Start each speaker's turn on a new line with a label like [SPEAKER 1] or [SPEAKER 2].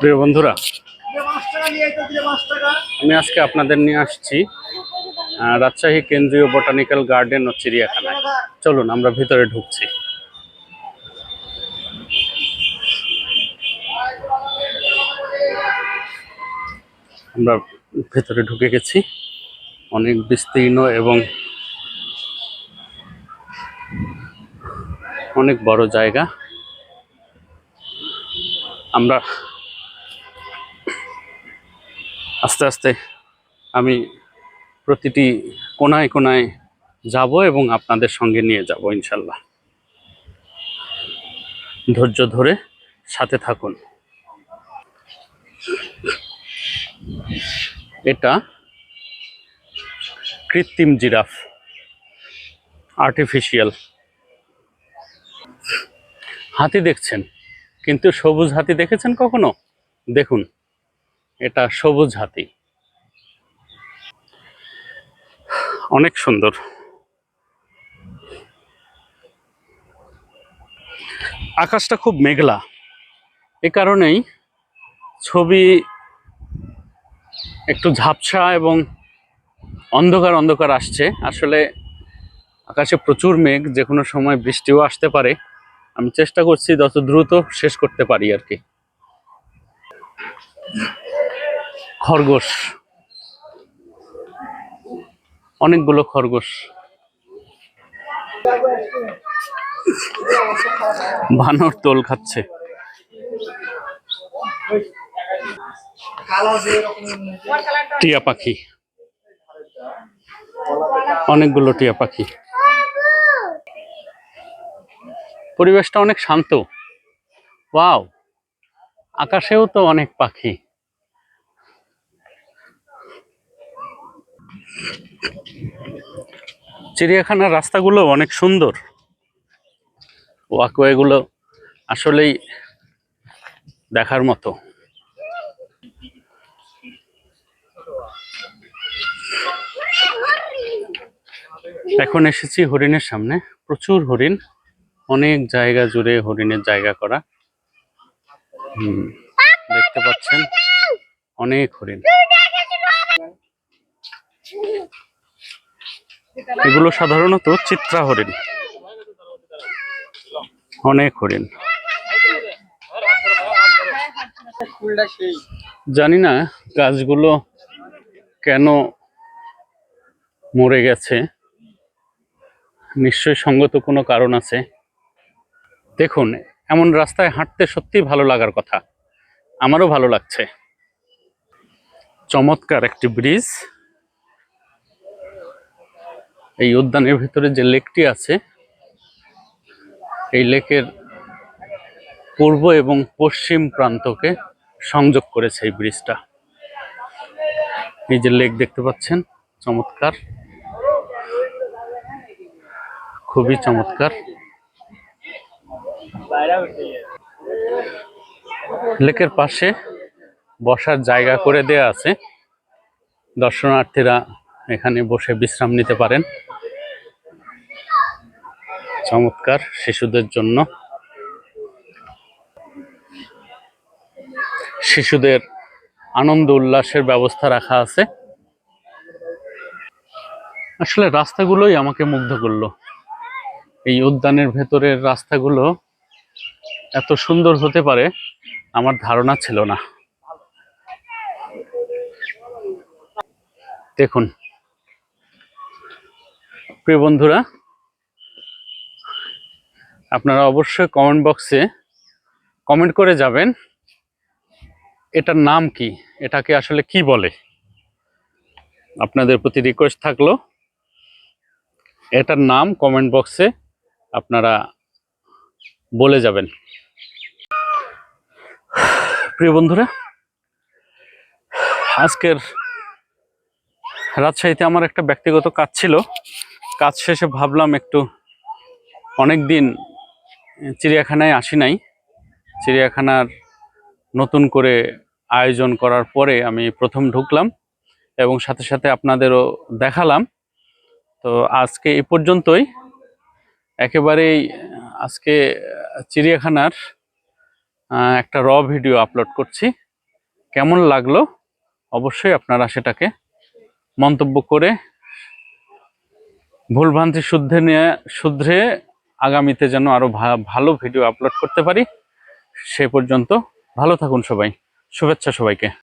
[SPEAKER 1] প্রিয় বন্ধুরা আমি আজকে আপনাদের নিয়ে আসছি রাজশাহী কেন্দ্রীয় বোটানিক্যাল গার্ডেন ও চিড়িয়াখানায়। চলুন আমরা ভিতরে ঢুকছি। আমরা ভেতরে ঢুকে গেছি। অনেক বিস্তীর্ণ এবং অনেক বড় জায়গা। আমরা আস্তে আস্তে আমি প্রতিটি কোনায় কোনায় যাব এবং আপনাদের সঙ্গে নিয়ে যাব ইনশাল্লাহ। ধৈর্য ধরে সাথে থাকুন। এটা কৃত্রিম জিরাফ আর্টিফিশিয়াল হাতি দেখছেন। কিন্তু সবুজ হাতি দেখেছেন কখনো? দেখুন, এটা সবুজ হাতি। অনেক সুন্দর। আকাশটা খুব মেঘলা। এ কারণেই ছবি একটু ঝাপসা এবং অন্ধকার অন্ধকার আসছে। আসলে আকাশে প্রচুর মেঘ যে কোনো সময় বৃষ্টিও আসতে পারে। আমি চেষ্টা করছি যত দ্রুত শেষ করতে পারি আর কি। খরগোশ। অনেকগুলো খরগোশ। বানর তোল খাচ্ছে। টিয়া পাখি। অনেকগুলো টিয়া পাখি। পরিবেশটা অনেক শান্ত। ওয়াও, আকাশেও তো অনেক পাখি। চিড়িয়াখানার রাস্তাগুলো অনেক সুন্দর। ওয়াকওয়েগুলো আসলেই দেখার মতো। এখন এসেছি হরিণের সামনে, প্রচুর হরিণ। অনেক জায়গা জুড়ে হরিণের জায়গা করা। দেখতে পাচ্ছেন? অনেক হরিণ। এগুলো সাধারণত চিত্রা হরিণ। অনেক হরিণ। জানি না গাছগুলো কেন মরে গেছে। নিশ্চয়ই সঙ্গত কোনো কারণ আছে। দেখুন, এমন রাস্তায় হাঁটতে সত্যিই ভালো লাগার কথা। আমারও ভালো লাগছে। চমৎকার একটি ব্রিজ। এই উদ্যানের ভিতরে যে লেকটি আছে, এই লেকের পূর্ব এবং পশ্চিম প্রান্তকে সংযোগ করেছে এই ব্রিজটা। এই যে লেক দেখতে পাচ্ছেন, চমৎকার। খুবই চমৎকার। লেকের পাশে বসার জায়গা করে দেয়া আছে। দর্শনার্থীরা এখানে বসে বিশ্রাম নিতে পারেন। চমৎকার শিশুদের জন্য। শিশুদের আনন্দ উল্লাসের ব্যবস্থা রাখা আছে। আসলে রাস্তাগুলোই আমাকে মুগ্ধ করল। এই উদ্যানের ভেতরের রাস্তাগুলো এত সুন্দর হতে পারে, আমার ধারণা ছিল না। দেখুন। প্রিয় বন্ধুরা, আপনারা অবশ্যই কমেন্ট বক্সে কমেন্ট করে যাবেন, এটার নাম কি, এটাকে আসলে কি বলে? আপনাদের প্রতি রিকোয়েস্ট থাকল, এটার নাম কমেন্ট বক্সে আপনারা বলে যাবেন। প্রিয় বন্ধুরা, আজকের রাজশাহীতে আমার একটা ব্যক্তিগত কাজ ছিল। কাজ শেষে ভাবলাম একটু অনেক দিন চিড়িয়াখানায় আসি নাই। চিড়িয়াখানার নতুন করে আয়োজন করার পরে আমি প্রথম ঢুকলাম এবং সাথে সাথে আপনাদেরও দেখালাম। তো আজকে এ পর্যন্তই। একেবারেই আজকে চিড়িয়াখানার একটা র ভিডিও আপলোড করছি। কেমন লাগল? অবশ্যই আপনারা সেটাকে মন্তব্য করে ভুলভ্রান্তি শুদ্ধে নিয়ে, শুধরে আগামীতে যেন আরও ভা- ভালো ভিডিও আপলোড করতে পারি। সে পর্যন্ত ভালো থাকুন সবাই। শুভেচ্ছা সবাইকে।